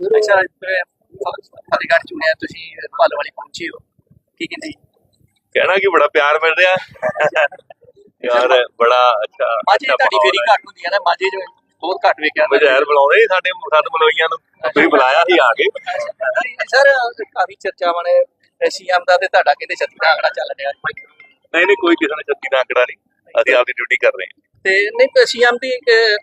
ਅੱਛਾ ਫਿਰ ਫਤਿਹਗੜ੍ਹ ਚੁਣਿਆ ਤੁਸੀਂ ਭਾਲੋ ਵਾਲੀ ਪਹੁੰਚੇ ਹੋ। ਕੀ ਕਹਿੰਦੇ ਕਹਿਣਾ ਕਿ ਬੜਾ ਪਿਆਰ ਮਿਲ ਰਿਹਾ। ਯਾਰ ਬੜਾ ਅੱਛਾ ਮਾਝੇ ਤੁਹਾਡੀ ਫੇਰੀ। ਘੱਟ ਹੁੰਦੀ ਹੈ ਨਾ ਮਾਝੇ ਜੋ ਬਹੁਤ ਘੱਟ ਵੇਖਿਆ ਮੈਂ। ਮਜ਼ਹਿਰ ਬੁਲਾਉਂਦੇ ਸਾਡੇ ਸਾਡੇ ਮਲੋਈਆਂ ਨੂੰ। ਤੁਸੀਂ ਬੁਲਾਇਆ ਸੀ ਆ ਕੇ। ਸਰ ਕਾਫੀ ਚਰਚਾਵਾਂ ਨੇ ਸੀਐਮ ਦਾ ਤੇ ਤੁਹਾਡਾ ਕਹਿੰਦੇ ਛੱਤੀ ਦਾ ਆਂਕੜਾ ਚੱਲ ਰਿਹਾ। ਨਹੀਂ ਨਹੀਂ ਕੋਈ ਕਿਸੇ ਨੇ ਛੱਤੀ ਦਾ ਆਂਕੜਾ ਨਹੀਂ। ਅਸੀਂ ਆਪਦੀ ਡਿਊਟੀ ਕਰ ਰਹੇ ਹਾਂ। ਤੇ ਨਹੀਂ ਸੀਐਮ ਦੀ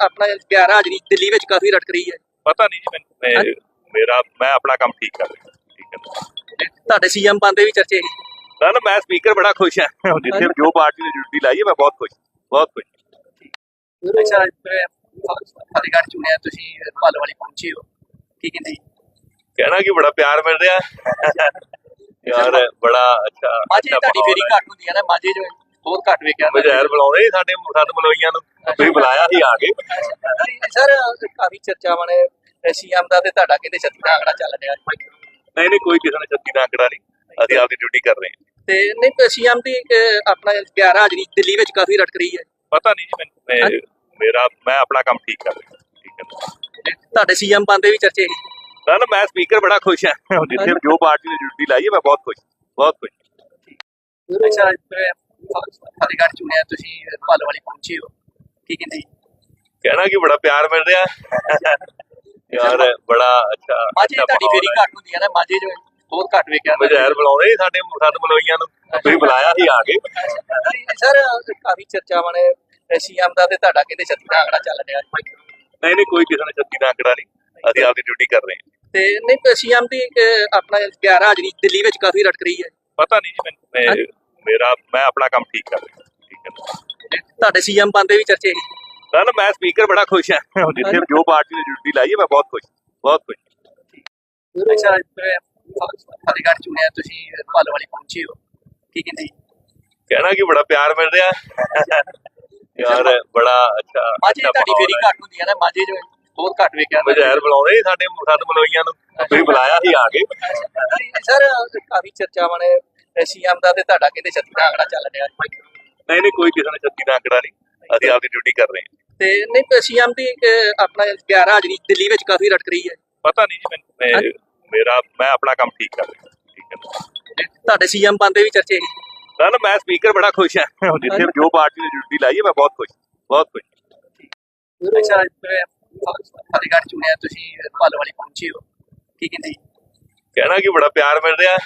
ਆਪਣਾ ਗੈਰ ਹਾਜ਼ਰੀ ਦਿੱਲੀ ਵਿੱਚ ਕਾਫੀ ਰਟਕ ਰਹੀ ਹੈ। ਪਤਾ ਨਹੀਂ ਜੀ ਮੈਨੂੰ ਮੈਂ- ਮੇਰਾ ਮੈਂ ਆਪਣਾ ਕੰਮ ਠੀਕ ਕਰ ਰਿਹਾ ਠੀਕ ਹੈ ਨਾ। ਤੁਹਾਡੇ ਸੀਐਮ ਬੰਦੇ ਵੀ ਚਰਚੇ ਨਾ ਨਾ ਮੈਂ ਸਪੀਕਰ ਬੜਾ ਖੁਸ਼ ਹਾਂ ਜਿੱਥੇ ਜੋ ਪਾਰਟੀ ਨੇ ਡਿਊਟੀ ਲਾਈ ਹੈ ਮੈਂ ਬਹੁਤ ਖੁਸ਼ ਬਹੁਤ ਖੁਸ਼। ਅੱਛਾ ਫਿਰ ਫਤਿਹਗੜ੍ਹ ਚੁਣਿਆ ਤੁਸੀਂ ਭਾਲੋ ਵਾਲੀ ਪਹੁੰਚੇ ਹੋ। ਕੀ ਕਹਿੰਦੇ? ਕਹਿਣਾ ਕਿ ਬੜਾ ਪਿਆਰ ਮਿਲ ਰਿਹਾ। ਯਾਰ ਬੜਾ ਅੱਛਾ ਮਾਝੇ ਅੱਛਾ ਤੁਹਾਡੀ ਮਾਹੌਲ ਫੇਰੀ ਹੈ। ਘੱਟ ਹੁੰਦੀ ਹੈ ਨਾ ਮਾਝੇ ਜੋ ਬਹੁਤ ਘੱਟ ਵੇਖਿਆ ਮੈਂ। ਮਜ਼ਹਿਰ ਬੁਲਾਉਂਦੇ ਸੀ ਸਾਡੇ ਸਾਡੇ ਮਲੋਈਆਂ ਨੂੰ। ਤੁਸੀਂ ਬੁਲਾਇਆ ਸੀ ਆ ਕੇ। ਸਰ ਕਾਫੀ ਚਰਚਾਵਾਂ ਨੇ। ਸੀਐਮ ਦਾ ਤੇ ਤੁਹਾਡਾ ਕਹਿੰਦੇ ਛੱਤੀ ਦਾ ਆਂਕੜਾ ਚੱਲ ਰਿਹਾ। ਨਹੀਂ ਨਹੀਂ ਕੋਈ ਕਿਸੇ ਨੇ ਛੱਤੀ ਦਾ ਆਂਕੜਾ ਨਹੀਂ। ਅਸੀਂ ਆਪਦੀ ਡਿਊਟੀ ਕਰ ਰਹੇ ਹਾਂ। ਤੇ ਨਹੀਂ ਸੀਐਮ ਦੀ ਆਪਣਾ ਗੈਰ ਹਾਜ਼ਰੀ ਦਿੱਲੀ ਵਿੱਚ ਕਾਫੀ ਰਟਕ ਰਹੀ ਹੈ। ਪਤਾ ਨਹੀਂ ਜੀ ਮੈਨੂੰ ਮੇਰਾ ਮੈਂ ਆਪਣਾ ਕੰਮ ਠੀਕ ਕਰ ਰਿਹਾ। ਠੀਕ ਹੈ। ਤੁਹਾਡੇ ਸੀਐਮ ਬੰਦੇ ਵੀ ਚਰਚੇ ਨਾ ਨਾ ਮੈਂ ਸਪੀਕਰ ਬੜਾ ਖੁਸ਼ ਹਾਂ। ਜਿੱਥੇ ਜੋ ਪਾਰਟੀ ਨੇ ਡਿਊਟੀ ਲਾਈ ਹੈ ਮੈਂ ਬਹੁਤ ਖੁਸ਼। ਬਹੁਤ ਖੁਸ਼। ਅੱਛਾ ਫਤਿਹਗੜ੍ਹ ਚੁਣਿਆ ਤੁਸੀਂ ਭਾਲੋ ਵਾਲੀ ਪਹੁੰਚੇ ਹੋ। ਕੀ ਕਹਿੰਦੇ ਕਹਿਣਾ ਕਿ ਬੜਾ ਪਿਆਰ ਮਿਲ ਰਿਹਾ। ਯਾਰ ਬੜਾ ਅੱਛਾ ਮਾਝੇ ਤੁਹਾਡੀ ਫੇਰੀ। ਘੱਟ ਹੁੰਦੀ ਹੈ ਨਾ ਮਾਝੇ ਜੋ ਬਹੁਤ ਘੱਟ ਵੇਖਿਆ ਮੈਂ। ਮਜ਼ਹਿਰ ਬੁਲਾਉਂਦੇ ਸਾਡੇ ਸਾਡੇ ਮਲੋਈਆਂ ਨੂੰ। ਤੁਸੀਂ ਬੁਲਾਇਆ ਸੀ ਆ ਕੇ। ਸਰ ਕਾਫੀ ਚਰਚਾਵਾਂ ਨੇ ਸੀਐਮ ਦਾ ਤੇ ਤੁਹਾਡਾ ਕਹਿੰਦੇ ਛੱਤੀ ਦਾ ਆਂਕੜਾ ਚੱਲ ਰਿਹਾ। ਨਹੀਂ ਨਹੀਂ ਕੋਈ ਕਿਸੇ ਨੇ ਛੱਤੀ ਦਾ ਆਂਕੜਾ ਨਹੀਂ। ਅਸੀਂ ਆਪਦੀ ਡਿਊਟੀ ਕਰ ਰਹੇ ਹਾਂ। ਤੇ ਨਹੀਂ ਸੀਐਮ ਦੀ ਆਪਣਾ ਗੈਰ ਹਾਜ਼ਰੀ ਦਿੱਲੀ ਵਿੱਚ ਕਾਫੀ ਰਟਕ ਰਹੀ ਹੈ। ਪਤਾ ਨਹੀਂ ਜੀ ਮੈਨੂੰ ਮੇਰਾ ਮੈਂ ਆਪਣਾ ਕੰਮ ਠੀਕ ਕਰ ਰਿਹਾ। ਠੀਕ ਹੈ ਨਾ। ਤੁਹਾਡੇ ਸੀਐਮ ਬੰਦੇ ਵੀ ਚਰਚੇ ਨਾ ਨਾ ਮੈਂ ਸਪੀਕਰ ਬੜਾ ਖੁਸ਼ ਹਾਂ। ਜਿੱਥੇ ਜੋ ਪਾਰਟੀ ਨੇ ਡਿਊਟੀ ਲਾਈ ਹੈ ਮੈਂ ਬਹੁਤ ਖੁਸ਼ ਬਹੁਤ ਖੁਸ਼। ਅੱਛਾ ਫਤਿਹਗੜ੍ਹ ਚੁਣਿਆ ਤੁਸੀਂ ਭਾਲੋ ਵਾਲੀ ਪਹੁੰਚੇ ਹੋ। ਕੀ ਕਹਿੰਦੇ ਕਹਿਣਾ ਕਿ ਬੜਾ ਪਿਆਰ ਮਿਲ ਰਿਹਾ। ਯਾਰ ਬੜਾ ਅੱਛਾ ਮਾਝੇ ਤੁਹਾਡੀ ਫੇਰੀ। ਘੱਟ ਹੁੰਦੀ ਹੈ ਨਾ ਮਾਝੇ ਜੋ ਬਹੁਤ ਘੱਟ ਵੇਖਿਆ ਮੈਂ। ਮਜ਼ਹਿਰ ਬੁਲਾਉਂਦੇ ਸਾਡੇ ਸਾਡੇ ਮਲੋਈਆਂ ਨੂੰ। ਤੁਸੀਂ ਬੁਲਾਇਆ ਸੀ ਆ ਕੇ। ਸਰ ਕਾਫੀ ਚਰਚਾਵਾਂ ਨੇ। ਸੀਐਮ ਦਾ ਤੇ ਤੁਹਾਡਾ ਕਹਿੰਦੇ ਛੱਤੀ ਦਾ ਆਂਕੜਾ ਚੱਲ ਰਿਹਾ ਨਹੀਂ ਨਹੀਂ ਕੋਈ ਕਿਸੇ ਨੇ ਛੱਤੀ ਦਾ ਆਂਕੜਾ ਨਹੀਂ। ਅਸੀਂ ਆਪਦੀ ਡਿਊਟੀ ਕਰ ਰਹੇ ਹਾਂ। ਤੇ ਨਹੀਂ ਸੀਐਮ ਦੀ ਆਪਣਾ ਗੈਰ ਹਾਜ਼ਰੀ ਦਿੱਲੀ ਵਿੱਚ ਕਾਫੀ ਰਟਕ ਰਹੀ ਹੈ। ਪਤਾ ਨਹੀਂ ਜੀ ਮੈਨੂੰ ਮੇਰਾ ਮੈਂ ਆਪਣਾ ਕੰਮ ਠੀਕ ਕਰ ਰਿਹਾ ਠੀਕ ਹੈ। ਤੁਹਾਡੇ ਸੀਐਮ ਬੰਦੇ ਵੀ ਚਰਚੇ ਨਾ ਨਾ ਮੈਂ ਸਪੀਕਰ ਬੜਾ ਖੁਸ਼ ਹਾਂ। ਜਿੱਥੇ ਜੋ ਪਾਰਟੀ ਨੇ ਡਿਊਟੀ ਲਾਈ ਹੈ ਮੈਂ ਬਹੁਤ ਖੁਸ਼ ਬਹੁਤ ਖੁਸ਼। ਅੱਛਾ ਫਤਿਹਗੜ੍ਹ ਚੁਣਿਆ ਤੁਸੀਂ ਭਾਲੋ ਵਾਲੀ ਪਹੁੰਚੇ ਹੋ। ਕੀ ਕਹਿੰਦੇ ਕਹਿਣਾ ਕਿ ਬੜਾ ਪਿਆਰ ਮਿਲ ਰਿਹਾ।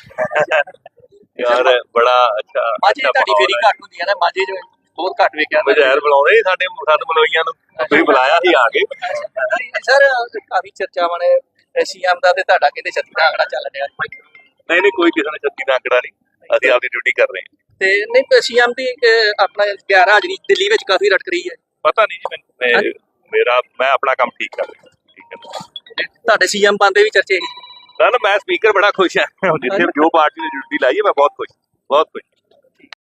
ਯਾਰ ਬੜਾ ਅੱਛਾ ਮਾਝੇ ਤੁਹਾਡੀ ਫੇਰੀ। ਘੱਟ ਹੁੰਦੀ ਹੈ ਨਾ ਮਾਝੇ ਜੋ ਬਹੁਤ ਘੱਟ ਵੇਖਿਆ ਮੈਂ। ਮਜ਼ਹਿਰ ਬੁਲਾਉਂਦੇ ਸਾਡੇ ਸਾਡੇ ਮਲੋਈਆਂ ਨੂੰ। ਤੁਸੀਂ ਬੁਲਾਇਆ ਸੀ ਆ ਕੇ। ਸਰ ਕਾਫੀ ਚਰਚਾਵਾਂ ਨੇ। ਸੀਐਮ ਦਾ ਤੇ ਤੁਹਾਡਾ ਕਹਿੰਦੇ ਛੱਤੀ ਦਾ ਆਂਕੜਾ ਚੱਲ ਰਿਹਾ ਨਹੀਂ ਨਹੀਂ ਕੋਈ ਕਿਸੇ ਨੇ ਛੱਤੀ ਦਾ ਆਂਕੜਾ ਨਹੀਂ। ਅਸੀਂ ਆਪਦੀ ਡਿਊਟੀ ਕਰ ਰਹੇ ਹਾਂ। ਤੇ ਨਹੀਂ ਸੀਐਮ ਦੀ ਆਪਣਾ ਗੈਰ ਹਾਜ਼ਰੀ ਦਿੱਲੀ ਵਿੱਚ ਕਾਫੀ ਰਟਕ ਰਹੀ ਹੈ। ਪਤਾ ਨਹੀਂ ਜੀ ਮੈਨੂੰ ਮੇਰਾ ਮੈਂ ਆਪਣਾ ਕੰਮ ਠੀਕ ਕਰ ਰਿਹਾ। ਠੀਕ ਹੈ। ਤੁਹਾਡੇ ਸੀਐਮ ਬੰਦੇ ਵੀ ਚਰਚੇ ਸੀ। ਨਾ ਨਾ ਮੈਂ ਸਪੀਕਰ ਬੜਾ ਖੁਸ਼ ਹਾਂ। ਜਿੱਥੇ ਜੋ ਪਾਰਟੀ ਨੇ ਡਿਊਟੀ ਲਾਈ ਹੈ ਮੈਂ ਬਹੁਤ ਖੁਸ਼ ਬਹੁਤ ਖੁਸ਼